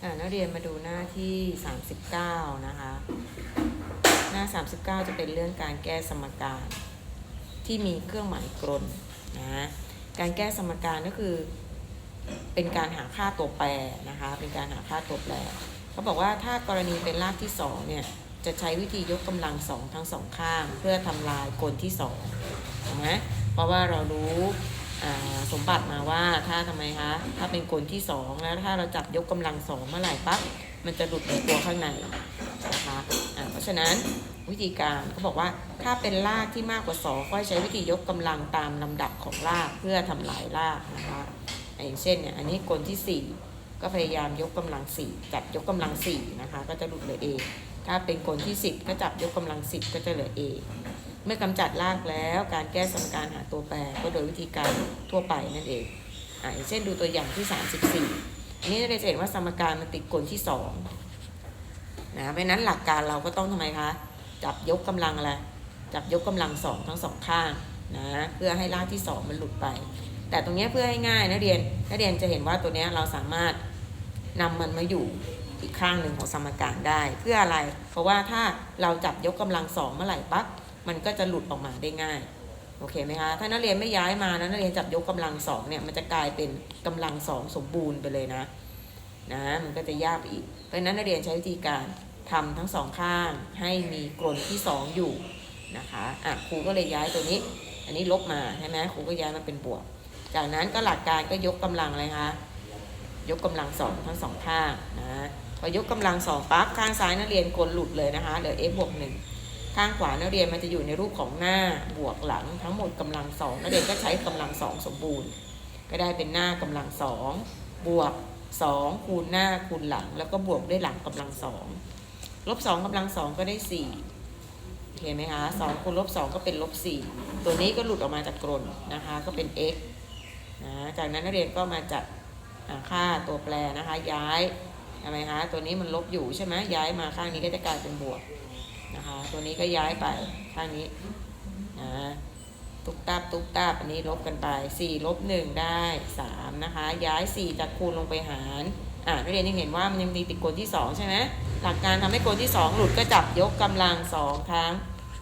นักเรียนมาดูหน้าที่ 39 นะคะ หน้า 39 จะเป็นเรื่องการแก้สมการที่มีเครื่องหมายกลนนะการแก้สมการก็คือ เป็นการหาค่าตัวแปรนะคะ เป็นการหาค่าตัวแปรเขาบอกว่าถ้ากรณีเป็นรากที่2เนี่ยจะใช้วิธียกกำลังสองทั้งสองข้าง เพื่อทำลายกลที่2ถูกไหมเพราะว่าเรารู้ สมบัติมาว่าถ้าทำไมคะถ้าเป็นกลที่2แล้วถ้าเราจับยกกำลังสองเมื่อไหร่ปั๊บมันจะหลุดในตัวข้างในนะคะอ่าเพราะฉะนั้นวิธีการเขาบอกว่าถ้าเป็นรากที่มากกว่า2ก็ใช้วิธียกกำลังตามลำดับของรากเพื่อทำลายรากนะคะอย่างเช่นเนี่ยอันนี้กลที่ 4 ก็พยายามยกกำลัง 4 จับยกกำลัง4นะคะก็จะหลุดเหลือ A ถ้าเป็นกลที่ 10 ก็จับยกกำลัง 10 ก็จะเหลือ A เมื่อกำจัดรากแล้ว การแก้สมการหาตัวแปรก็โดยวิธีการทั่วไปนั่นเองอ่าอย่างเช่นดูตัวอย่างที่ 34 อันนี้เราจะเห็นว่าสมการมันติดกลที่2นะเพราะนั้นหลักการเราก็ต้องทำไมคะ จับยกกำลังอะไรจับยกกำลังสองทั้งสองข้างนะเพื่อให้รากที่สองมันหลุดไป แต่ตรงนี้เพื่อให้ง่ายนักเรียนนักเรียนจะเห็นว่าตัวเนี้ยเราสามารถนำมันมาอยู่อีกข้างหนึ่งของสมการได้ เพื่ออะไร เพราะว่าถ้าเราจับยกกำลังสองเมื่อไหร่ปั๊บ มันก็จะหลุดออกมาได้ง่ายโอเคไหมคะถ้านักเรียนไม่ย้ายมานะนักเรียนจับยกกำลังสองเนี่ยมันจะกลายเป็นกำลังสองสมบูรณ์ไปเลยนะนะมันก็จะยากไปอีก เพราะนั้นนักเรียนใช้วิธีการทำทั้งสองข้างให้มีกลนที่สองอยู่นะคะอะครูก็เลยย้ายตัวนี้ อันนี้ลบมาใช่ไหมครูก็ย้ายมาเป็นบวก จากนั้นก็หลักการก็ยกกำลังอะไรคะยกกำลังสองทั้งสองข้างนะพอยกกำลังสองปั๊บข้างซ้ายนักเรียนกลนหลุดเลยนะคะเหลือ f บวกหนึ่ง ข้างขวานักเรียนมันจะอยู่ในรูปของหน้าบวกหลังทั้งหมดกำลังสองนักเรียนก็ใช้กำลังสองสมบูรณ์ ก็ได้เป็นหน้ากำลังสองบวกสองคูณหน้าคูณหลัง แล้วก็บวกด้วยหลังกำลังสองลบสองกำลังสองก็ได้สี่เห็นไหมคะสองคูณลบสองก็เป็นลบสี่ตัวนี้ก็หลุดออกมาจากกลนนะคะก็เป็น x นะจากนั้นนักเรียนก็มาจัดค่าตัวแปรนะคะย้ายทำไมคะตัวนี้มันลบอยู่ใช่ไหมย้ายมาข้างนี้ก็จะกลายเป็นบวก นะคะ ตัวนี้ก็ย้ายไปข้างนี้นะตุกตาบตุกตาบอันนี้ลบกันไป4ลบ1ได้3นะคะ ย้าย 4 จากคูณลงไปหารอ่านักเรียนยังเห็นว่ามันยังมีติดกลที่ 2 ใช่ไหมหลักการทำให้กลที่ 2 หลุดก็จับยกกำลัง 2 ครั้ง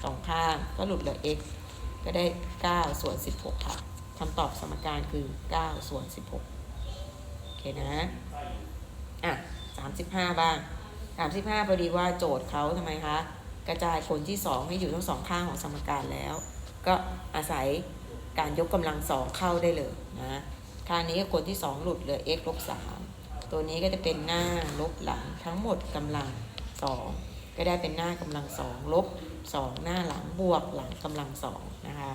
สองข้าง ก็หลุดเหลือ x ก็ได้ 9 ส่วน 16 ค่ะคำตอบสมการคือ 9 ส่วน 16 โอเคนะ อะ 35 บ้าง 35 พอดีว่าโจทย์เขาทำไมคะ กระจายคนที่ 2 ให้อยู่ทั้งสองข้างของสมการแล้ว ก็อาศัยการยกกำลัง2เข้าได้เลยนะค่านี้คนที่ 2 หลุดเหลือ x ลบ3ตัวนี้ก็จะเป็นหน้าลบหลังทั้งหมดกำลัง 2 ก็ได้เป็นหน้ากำลัง 2 ลบ 2 หน้าหลังบวกหลังกำลัง2นะคะ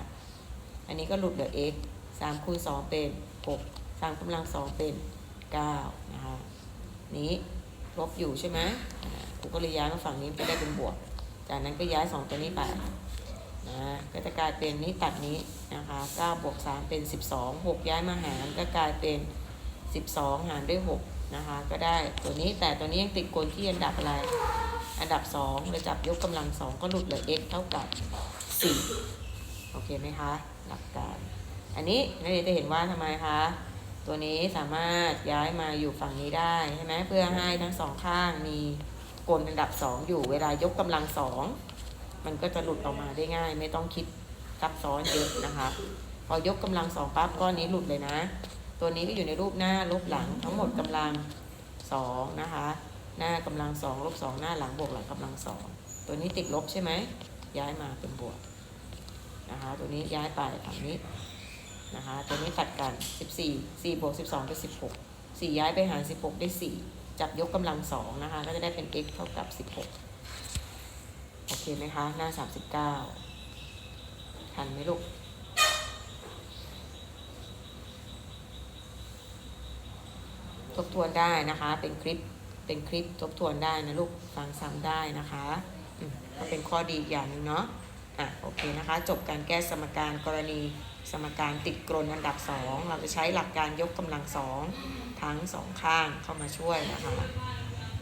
อันนี้ก็หลุดเหลือ x 3คูณ2เป็น 6 3กำลัง 2 เป็น 9 นะคะนี้ลบอยู่ใช่ไหมอ่าครูก็เลยย้ายมาฝั่งนี้จะได้เป็นบวก จากนั้นก็ย้าย 2 ตัวนี้ไปนะก็จะกลายเป็นนี้ตัดนี้นะคะ9บวก3เป็น 12 6 ย้ายมาหารก็กลายเป็น 12 หารด้วย6นะคะก็ได้ตัวนี้แต่ตัวนี้ยังติดกลที่อันดับอะไร อันดับ2เลยจับยกกำลัง 2 ก็หลุดเหลือ x เท่ากับ 4 โอเคไหมคะหลักการ อันนี้นักเรียนจะเห็นว่าทำไมคะตัวนี้สามารถย้ายมาอยู่ฝั่งนี้ได้ใช่ไหมเพื่อให้ทั้งสองข้างมี กลอันดับ2อยู่เวลายกกำลังสองมันก็จะหลุดออกมาได้ง่าย ไม่ต้องคิดซับซ้อนเยอะนะคะ พอยกกำลังสองปั๊บก้อนนี้หลุดเลยนะ ตัวนี้ก็อยู่ในรูปหน้าลบหลังทั้งหมดกำลังสองนะคะ หน้ากำลังสองลบสองหน้าหลังบวกหลังกำลังสองตัวนี้ติดลบใช่ไหมย้ายมาเป็นบวกนะคะ ตัวนี้ย้ายไปฝั่งนี้นะคะ ตัวนี้ตัดกัน 14 4บวก12เป็น16 4 ย้ายไปหาร16 ได้ 4 จับยกกำลัง2นะคะ ก็จะได้เป็น x เท่ากับ 16 โอเคไหมคะ หน้า 39 ทันไหมลูกทบทวนได้นะคะ เป็นคลิป เป็นคลิปทบทวนได้นะลูก ฟังซ้ำได้นะคะมก็เป็นข้อดีอย่างหนึงเนาะ อะโอเคนะคะ จบการแก้สมการกรณีสมการติดกรนอันดับ 2 เราจะใช้หลักการยกกำลังสองทั้งสองข้างเข้ามาช่วยนะคะ